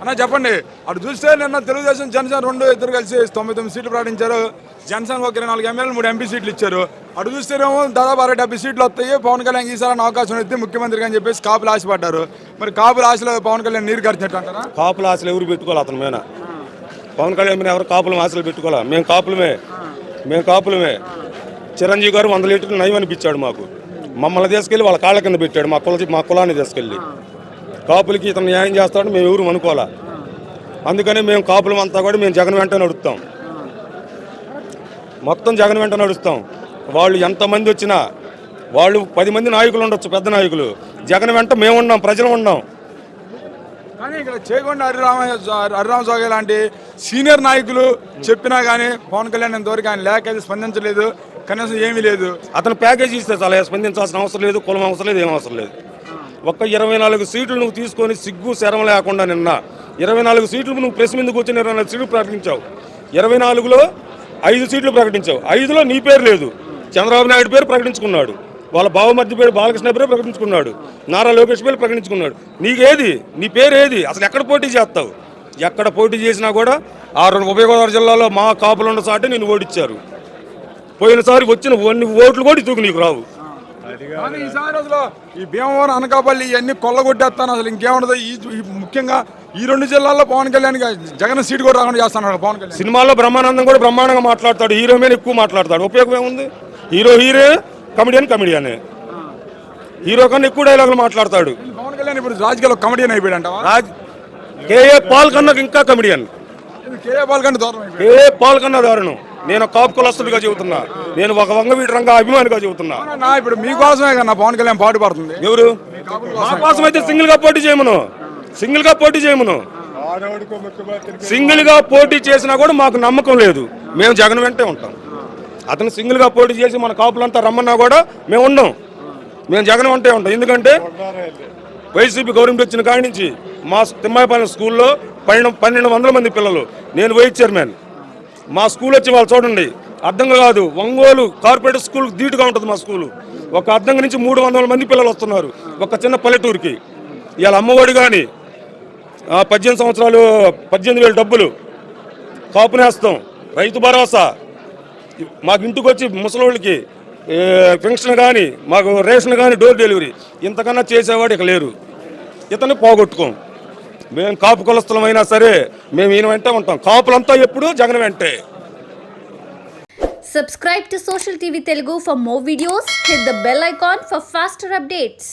అన్న చెప్పండి. అటు చూస్తే నిన్న తెలుగుదేశం జనసేన రెండు ఇద్దరు కలిసి తొమ్మిది తొమ్మిది సీట్లు ప్రకటించారు. జనసేన ఒక ఇరవై నాలుగు ఎమ్మెల్యేలు మూడు ఎంపీ సీట్లు ఇచ్చారు. అటు చూస్తేనేమో దాదాపు అరవై డెబ్బై సీట్లు వస్తాయి. పవన్ కళ్యాణ్ ఈసారి అవకాశం ఇస్తే ముఖ్యమంత్రి అని చెప్పేసి కాపులు ఆశపడ్డారు. మరి కాపుల ఆశలో పవన్ కళ్యాణ్ నీరు కట్టినట్టు అంటారా? కాపుల ఆశలు ఎవరు పెట్టుకోవాలి అతను మేన పవన్ కళ్యాణ్ మీద ఎవరు కాపుల ఆశలు పెట్టుకోవాలి? మేము కాపులమే. మేము కాపులమే. చిరంజీవి గారు వంద లీటర్లు నయం అనిపించాడు మాకు. మమ్మల్ని తీసుకెళ్ళి వాళ్ళ కాళ్ళ కింద పెట్టాడు. మా కుల మా కులాన్ని తీసుకెళ్ళి. కాపులకి ఇతను న్యాయం చేస్తాడని మేము ఎవరు అనుకోవాలా? అందుకని మేము కాపులం అంతా కూడా మేము జగన్ వెంట నడుస్తాం మొత్తం జగన్ వెంట నడుస్తాం. వాళ్ళు ఎంతమంది వచ్చినా వాళ్ళు పది మంది నాయకులు ఉండొచ్చు పెద్ద నాయకులు. జగన్ వెంట మేము ఉన్నాం ప్రజలు ఉన్నాం. కానీ ఇక్కడ చేకొండ హరిరామ హరిరామ జోగే లాంటి సీనియర్ నాయకులు చెప్పినా కానీ పవన్ కళ్యాణ్ ఇంతవరకు ఆయన లేక స్పందించలేదు. కనీసం ఏమీ లేదు. అతను ప్యాకేజ్ ఇస్తే చాలా స్పందించాల్సిన అవసరం లేదు కులం అవసరం లేదు ఏం అవసరం లేదు. ఒక్క ఇరవై నాలుగు సీట్లు నువ్వు తీసుకొని సిగ్గు శరం లేకుండా నిన్న. ఇరవై నాలుగు సీట్లు నువ్వు ప్రెస్ మీదకి వచ్చిన ఇరవై నాలుగు సీట్లు ప్రకటించావు. ఇరవై నాలుగులో ఐదు సీట్లు ప్రకటించావు. ఐదులో నీ పేరు లేదు. చంద్రబాబు నాయుడు పేరు ప్రకటించుకున్నాడు. వాళ్ళ బావమర్ది పేరు బాలకృష్ణ పేరు ప్రకటించుకున్నాడు. నారా లోకేష్ పేరు ప్రకటించుకున్నాడు. నీకేది? నీ పేరు ఏది అసలు ఎక్కడ పోటీ చేస్తావు? ఎక్కడ పోటీ చేసినా కూడా ఆ రెండు ఉభయ గోదావరి జిల్లాలో మా కాపులు ఉన్న సాటి నేను ఓడిచ్చారు. పోయినసారి వచ్చిన అన్ని ఓట్లు కూడా ఇతుకు నీకు రావు. కానీ ఈసారి అసలు ఈ భీమవరం అనకాపల్లి ఇవన్నీ కొల్లగొట్టేస్తాను. అసలు ఇంకేముండదు. ఈ ముఖ్యంగా ఈ రెండు జిల్లాల్లో పవన్ కళ్యాణ్ జగన్ సీట్ కూడా రాకుండా చేస్తున్నాడు పవన్ కళ్యాణ్. సినిమాల్లో బ్రహ్మానందం కూడా బ్రహ్మాండంగా మాట్లాడతాడు. హీరో మీద ఎక్కువ మాట్లాడతాడు. ఉపయోగం ఏముంది? Hero hero comedian comedian hero కన్నా ఎక్కువ డైలాగులు మాట్లాడతాడు. పవన్ కళ్యాణ్ ఇప్పుడు రాజకీయాల్లో కమెడియన్ అయిపోయాడు రాజ్ కేఏ పాల్ కన్నా ఇంకా కమెడియన్ కేఏ పాల్ కంటే దూరం అయిపోయాడు. కేఏ పాల్ కన్నా దారుణం. నేను కాపు కులస్తుడిగా చెబుతున్నా. నేను ఒక వంగవీటి రంగ అభిమానిగా చెబుతున్నా. నా ఇప్పుడు మీకోసమే కదా పవన్ కళ్యాణ్ పాటు పడుతుంది. ఎవరు? మా కోసం అయితే సింగిల్గా పోటీ చేయమను. సింగిల్గా పోటీ చేయమను. సింగిల్గా పోటీ చేసినా కూడా మాకు నమ్మకం లేదు. మేము జగన్ వెంటే ఉంటాం. అతను సింగిల్గా పోటీ చేసి మన కాపులంతా రమ్మన్నా కూడా మేము ఉండం. మేము జగన్ వెంటే ఉంటాం. ఎందుకంటే వైసీపీ గవర్నమెంట్ వచ్చిన కాడి నుంచి మా తిమ్మాయిపాలెం స్కూల్లో పన్నెండు పన్నెండు వందల మంది పిల్లలు. నేను వైస్ చైర్మన్. మా స్కూల్ వచ్చి వాళ్ళు చూడండి. అర్థంగా కాదు. ఒంగోలు కార్పొరేట్ స్కూల్ ధీటుగా ఉంటుంది మా స్కూలు. ఒక అర్థంగా నుంచి మూడు వందల మంది పిల్లలు వస్తున్నారు. ఒక చిన్న పల్లెటూరుకి. ఇవాళ అమ్మఒడి కానీ పద్దెనిమిది సంవత్సరాలు పద్దెనిమిది వేలు డబ్బులు కాపు నేస్తాం రైతు భరోసా. మాకు ఇంటికి వచ్చి ముసలోళ్ళకి పెన్షన్ కానీ మాకు రేషన్ కానీ డోర్ డెలివరీ. ఇంతకన్నా చేసేవాడు ఇక లేరు. ఇతన్ని పోగొట్టుకోం. మేము కాపు కులస్థలమైనా సరే మేము ఈయన వెంటే ఉంటాం కాపులంతా ఎప్పుడు జగన్ వెంటే Subscribe to Social TV Telugu for more videos. Hit the bell icon for faster updates.